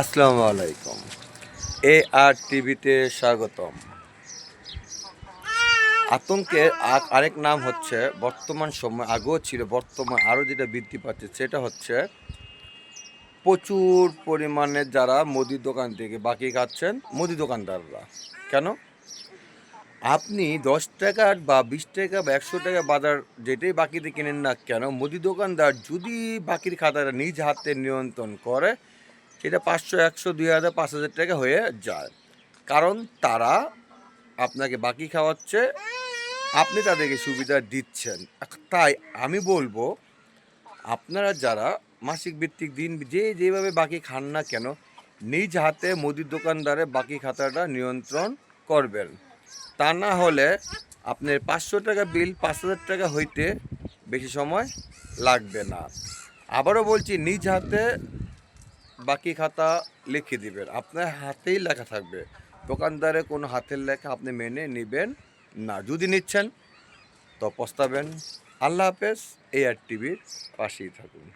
আসসালামু আলাইকুম। এ আর টিভিতে স্বাগতম। আতঙ্কের আরেক নাম হচ্ছে, বর্তমান সময়, আগেও ছিল, বর্তমান আরও যেটা বৃদ্ধি পাচ্ছে সেটা হচ্ছে, প্রচুর পরিমাণে যারা মুদি দোকান থেকে বাকি খাচ্ছেন, মুদি দোকানদাররা। কেন? আপনি দশ টাকার বা বিশ টাকা বা একশো টাকা বাজার যেটাই বাকিতে কেনেন না কেন, মুদি দোকানদার যদি বাকির খাতাটা নিজ হাতে নিয়ন্ত্রণ করে সেটা পাঁচশো, একশো, দুই হাজার, পাঁচ হাজার টাকা হয়ে যায়। কারণ তারা আপনাকে বাকি খাওয়াচ্ছে, আপনি তাদেরকে সুবিধা দিচ্ছেন। তাই আমি বলব, আপনারা যারা মাসিক, ভিত্তিক দিন যে যেভাবে বাকি খান না কেন, নিজ হাতে মুদির দোকানদারে বাকি খাতাটা নিয়ন্ত্রণ করবেন। তা না হলে আপনার পাঁচশো টাকা বিল, পাঁচ হাজার টাকা হইতে বেশি সময় লাগবে না। আবারও বলছি, নিজ হাতে বাকি খাতা লিখে দিবেন। আপনার হাতেই লেখা থাকবে। দোকানদারে কোনো হাতের লেখা আপনি মেনে নেবেন না। যদি নিচ্ছেন, তো পস্তাবেন। আল্লাহ হাফেজ, এ আর টিভির পাশেই থাকুন।